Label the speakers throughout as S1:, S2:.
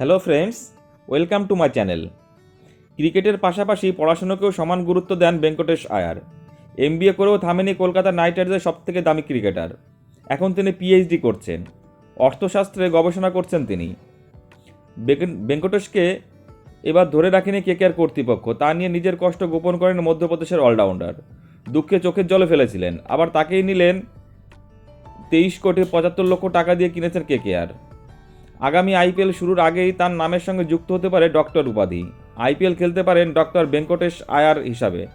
S1: Hello friends welcome to my channel ক্রিকেটের পাশাপাশি পড়াশোনাকেও সমান গুরুত্ব দেন ভেঙ্কটেশ আয়ার এম করেও থামেনি কলকাতা নাইট রাইডার্সের সবথেকে দামি ক্রিকেটার এখন তিনি পিএইচডি করছেন। অর্থশাস্ত্রে গবেষণা করছেন তিনি। ভেঙ্কটেশকে এবার ধরে রাখেনি কেকেআর কর্তৃপক্ষ। তা নিয়ে নিজের কষ্ট গোপন করেন মধ্যপ্রদেশের অলরাউন্ডার দুঃখে চোখের জলে ফেলেছিলেন। আবার তাকেই নিলেন তেইশ কোটি পঁচাত্তর লক্ষ টাকা দিয়ে কিনেছেন কে কেকেআর আগামী আইপিএল শুরুর আগেই তার নামের সঙ্গে যুক্ত হতে পারে ডক্টর উপাধি। আইপিএল খেলতে পারেন ডক্টর ভেঙ্কটেশ আয়ার হিসাবে।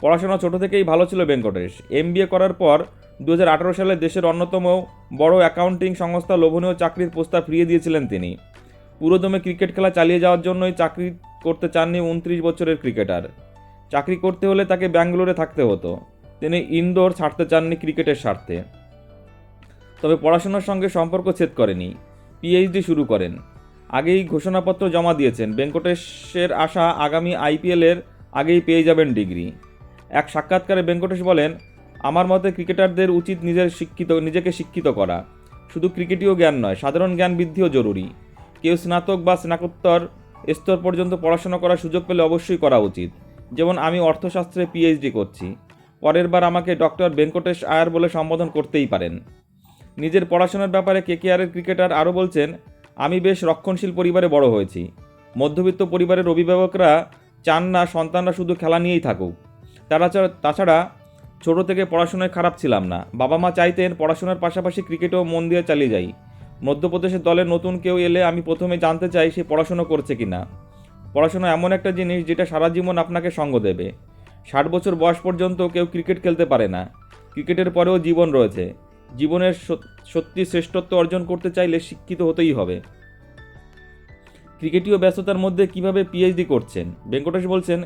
S1: পড়াশোনা ছোট থেকেই ভালো ছিল ভেঙ্কটেশ। এম করার পর দু হাজার আঠেরো সালে দেশের অন্যতম বড় অ্যাকাউন্টিং সংস্থা লোভনীয় চাকরির প্রস্তাব ফিরিয়ে দিয়েছিলেন তিনি। পুরোদমে ক্রিকেট খেলা চালিয়ে যাওয়ার জন্যই চাকরি করতে চাননি উনত্রিশ বছরের ক্রিকেটার। চাকরি করতে হলে তাকে ব্যাঙ্গালোরে থাকতে হতো। তিনি ইন্দোর ছাড়তে চাননি ক্রিকেটের স্বার্থে। তবে পড়াশোনার সঙ্গে সম্পর্ক ছেদ করেনি। পিএইচডি শুরু করেন। আগেই ঘোষণাপত্র জমা দিয়েছেন। ভেঙ্কটেশের আশা আগামী আইপিএলের আগেই পেয়ে যাবেন ডিগ্রি। এক সাক্ষাৎকারে ভেঙ্কটেশ বলেন, আমার মতে ক্রিকেটারদের উচিত নিজের শিক্ষিত, নিজেকে শিক্ষিত করা। শুধু ক্রিকেটীয় জ্ঞান নয়, সাধারণ জ্ঞান বৃদ্ধিও জরুরি। কেউ স্নাতক বা স্নাতকোত্তর স্তর পর্যন্ত পড়াশোনা করার সুযোগ পেলে অবশ্যই করা উচিত। যেমন আমি অর্থশাস্ত্রে পিএইচডি করছি। পরের বার আমাকে ডক্টর ভেঙ্কটেশ আয়ার বলে সম্বোধন করতেই পারেন। নিজের পড়াশোনার ব্যাপারে কেকেআরের ক্রিকেটার আরও বলছেন, আমি বেশ রক্ষণশীল পরিবারে বড় হয়েছি। মধ্যবিত্ত পরিবারের অভিভাবকরা চান না সন্তানরা শুধু খেলা নিয়েই থাকুক। তারা তাছাড়া ছোট থেকে পড়াশোনায় খারাপ ছিলাম না। বাবা মা চাইতেন পড়াশোনার পাশাপাশি ক্রিকেটেও মন দিয়ে চালিয়ে যাই। মধ্যপ্রদেশের দলে নতুন কেউ এলে আমি প্রথমে জানতে চাই সে পড়াশোনা করছে কি না। পড়াশোনা এমন একটা জিনিস যেটা সারা জীবন আপনাকে সঙ্গ দেবে। ষাট বছর বয়স পর্যন্ত কেউ ক্রিকেট খেলতে পারে না। ক্রিকেটের পরেও জীবন রয়েছে। জীবনের সত্যি শ্রেষ্ঠত্ব অর্জন করতে চাইলে শিক্ষিত হতেই হবে। ক্রিকেটীয় ব্যস্ততার মধ্যে কীভাবে পিএইচডি করছেন? ভেঙ্কটেশ বলছেন,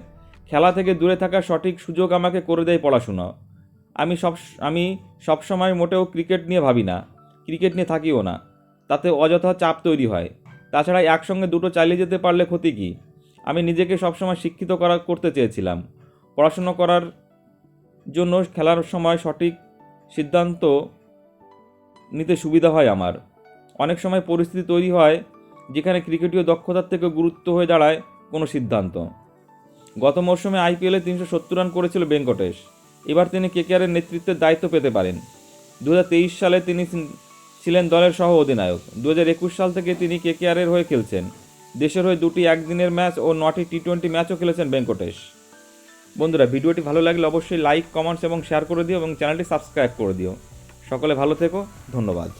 S1: খেলা থেকে দূরে থাকার সঠিক সুযোগ আমাকে করে দেয় পড়াশোনা। আমি সব, আমি সবসময় মোটেও ক্রিকেট নিয়ে ভাবি না। ক্রিকেট নিয়ে থাকিও না। তাতে অযথা চাপ তৈরি হয়। তাছাড়া একসঙ্গে দুটো চালিয়ে যেতে পারলে ক্ষতি কী? আমি নিজেকে সবসময় শিক্ষিত করা, করতে চেয়েছিলাম। পড়াশুনো করার জন্য খেলার সময় সঠিক সিদ্ধান্ত নিতে সুবিধা হয় আমার। অনেক সময় পরিস্থিতি তৈরি হয় যেখানে ক্রিকেটীয় দক্ষতার থেকে গুরুত্ব হয়ে দাঁড়ায় কোনো সিদ্ধান্ত। গত মরশুমে আইপিএলে তিনশো সত্তর রান করেছিল ভেঙ্কটেশ এবার তিনি কেকেআরের নেতৃত্বের দায়িত্ব পেতে পারেন। দু হাজার তেইশ সালে তিনি ছিলেন দলের সহ অধিনায়ক দু একুশ সাল থেকে তিনি কেকেআরের হয়ে খেলছেন। দেশের হয়ে দুটি একদিনের ম্যাচ ও নটি টি টোয়েন্টি ম্যাচও খেলেছেন ভেঙ্কটেশ বন্ধুরা, ভিডিওটি ভালো লাগলে অবশ্যই লাইক, কমেন্টস এবং শেয়ার করে দিও এবং চ্যানেলটি সাবস্ক্রাইব করে দিও। সকলে ভালো থেকো ধন্যবাদ।